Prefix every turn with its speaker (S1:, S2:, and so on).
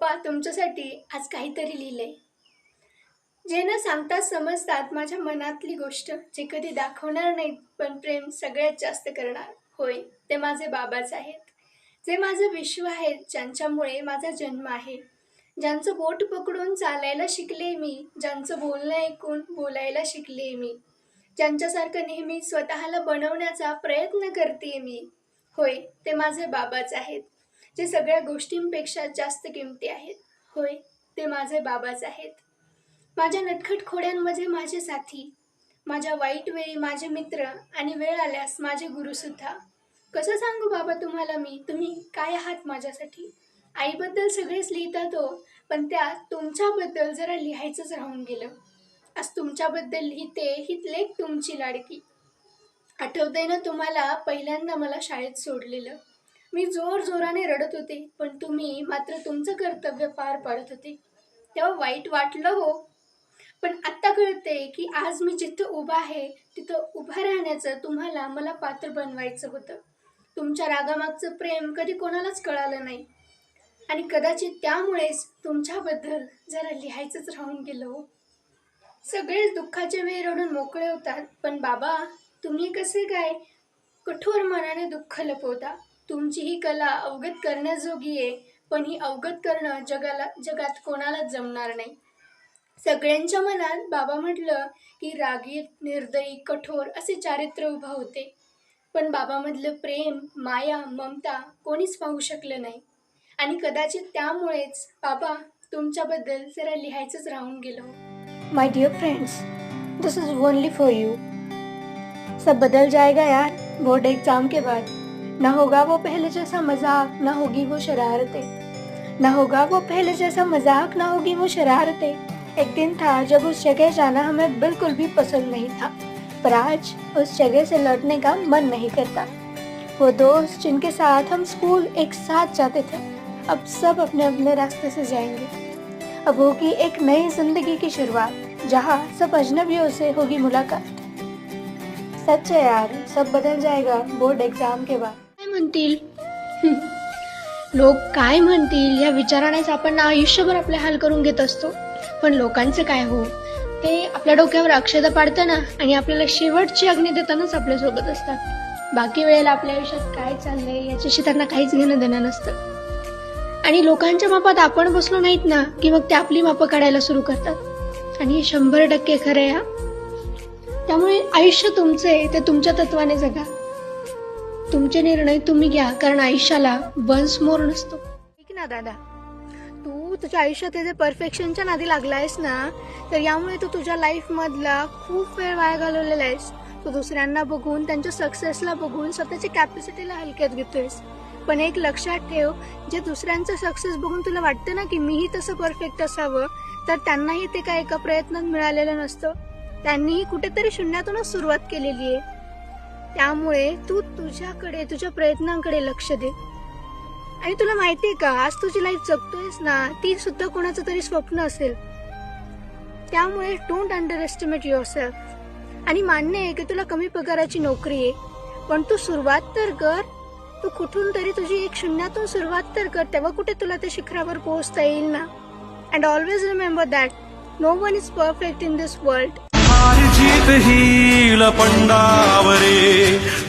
S1: पप्पा तुमच्यासाठी आज काहीतरी लिहिलंय. जे न सांगता समजतात माझ्या मनातली गोष्ट जे कधी दाखवणार नाहीत पण प्रेम सगळ्यात जास्त करणार. होय ते माझे बाबाच आहेत. जे माझं विश्व आहे ज्यांच्यामुळे माझा जन्म आहे. ज्यांचं बोट पकडून चालायला शिकले मी ज्यांचं बोलणं ऐकून बोलायला शिकले मी. ज्यांच्यासारखं नेहमी स्वतःला बनवण्याचा प्रयत्न करते मी. होय ते माझे बाबाच आहेत. जे सगळ्या गोष्टींपेक्षा जास्त किमती आहेत. होय ते माझे बाबाच आहेत. माझ्या नटखट खोड्यांमध्ये माझे साथी माझ्या वाईट वेळी माझे मित्र आणि वेळ आल्यास माझे गुरुसुद्धा. कसं सांगू बाबा तुम्हाला मी? तुम्ही काय आहात माझ्यासाठी? आईबद्दल सगळेच लिहितात हो पण त्या तुमच्याबद्दल जरा लिहायचंच राहून गेलं. आज तुमच्याबद्दल लिहिते ही लेख तुमची लाडकी. आठवतंय ना तुम्हाला पहिल्यांदा मला शाळेत सोडलेलं. मी जोर जोराने रडत होते पण तुम्ही मात्र तुमचं कर्तव्य पार पाडत होते. तेव्हा वाईट वाटलं हो. पण आत्ता कळते की आज मी जिथं उभा आहे तिथं उभं राहण्याचं तुम्हाला मला पात्र बनवायचं होतं. तुमच्या रागामागचं प्रेम कधी कोणालाच कळालं नाही. आणि कदाचित त्यामुळेच तुमच्याबद्दल जरा लिहायचंच राहून गेलं हो. सगळेच दुःखाचे वेळ रडून मोकळे होतात पण बाबा तुम्ही कसे काय कठोर मनाने दुःख लपवता? तुमची ही कला अवगत करण्याजोगी आहे पण ही अवगत करणं जगाला जगात कोणालाच जमणार नाही. सगळ्यांच्या मनात बाबा म्हटलं की रागीत निर्दयी कठोर असे चारित्र्य उभा होते. पण बाबामधलं प्रेम माया ममता कोणीच पाहू शकलं नाही. आणि कदाचित त्यामुळेच बाबा तुमच्याबद्दल जरा लिहायचंच राहून गेलो my dear friends this is only for you सब बदल जाएगा यार बोर्ड एग्जाम के बाद. ना होगा वो पहले जैसा मज़ाक, ना होगी वो शरारतें। ना होगा वो पहले जैसा मज़ाक, ना होगी वो शरारतें। एक दिन था जब उस जगह जाना हमें बिल्कुल भी पसंद नहीं था, पर आज उस जगह से लौटने का मन नहीं करता। वो दोस्त जिनके साथ हम स्कूल एक साथ जाते थे, अब सब अपने अपने रास्ते से जाएँगे। अब होगी एक नई ज़िंदगी की शुरुआत, जहाँ सब अजनबियों से होगी मुलाकात। सच है यार, सब बदल जाएगा बोर्ड एग्ज़ाम के बाद। म्हणतील? लोक काय म्हणतील या विचारानेच आपण आयुष्यभर आपले हाल करून घेत असतो. पण लोकांचं काय हो? ते आपल्या डोक्यावर अक्षता पाडताना आणि आपल्याला शेवटची अग्नी देतानाच आपल्यासोबत असतात. बाकी वेळेला आपल्या आयुष्यात काय चाललंय याच्याशी त्यांना काहीच घेणं देणं नसतं. आणि लोकांच्या मापात आपण बसलो नाहीत ना की मग ते आपली मापं काढायला सुरू करतात. आणि हे शंभर टक्के खरं या त्यामुळे आयुष्य तुमचे आहे, ते तुमच्या तत्वाने जगा. तुमचे निर्णय तुम्ही घ्या कारण आयुष्याला वन्स मोर नसतो. ठीक ना दादा. तू तुझ्या आयुष्यात जे परफेक्शनच्या नादी लागला आहेस ना तर यामुळे तू तुझ्या लाईफ मधला खूप वेळ वाया घालवलेला आहेस. तू दुसऱ्यांना बघून त्यांच्या सक्सेसला बघून स्वतःच्या कॅपॅसिटीला हलक्यात घेतोयस. पण एक लक्षात ठेव जे दुसऱ्यांचं सक्सेस बघून तुला वाटतं ना की मीही तसं परफेक्ट असावं तर त्यांनाही ते काय एका प्रयत्नात मिळालेलं नसतं. त्यांनीही कुठेतरी शून्यातूनच सुरुवात केलेली आहे. त्यामुळे तू तुझ्याकडे तुझ्या प्रयत्नांकडे लक्ष दे. आणि तुला माहितीये का आज तुझी लाईफ जगतोयस ना ती सुद्धा कोणाचं तरी स्वप्न असेल. त्यामुळे don't underestimate yourself आणि मान्य आहे की तुला कमी पगाराची नोकरी आहे पण तू सुरुवात तर कर. तू कुठून तरी तुझी एक शून्यातून सुरुवात तर कर तेव्हा कुठे तुला त्या शिखरावर पोहोचता येईल ना? And always remember that no one is perfect in this world
S2: हार जीत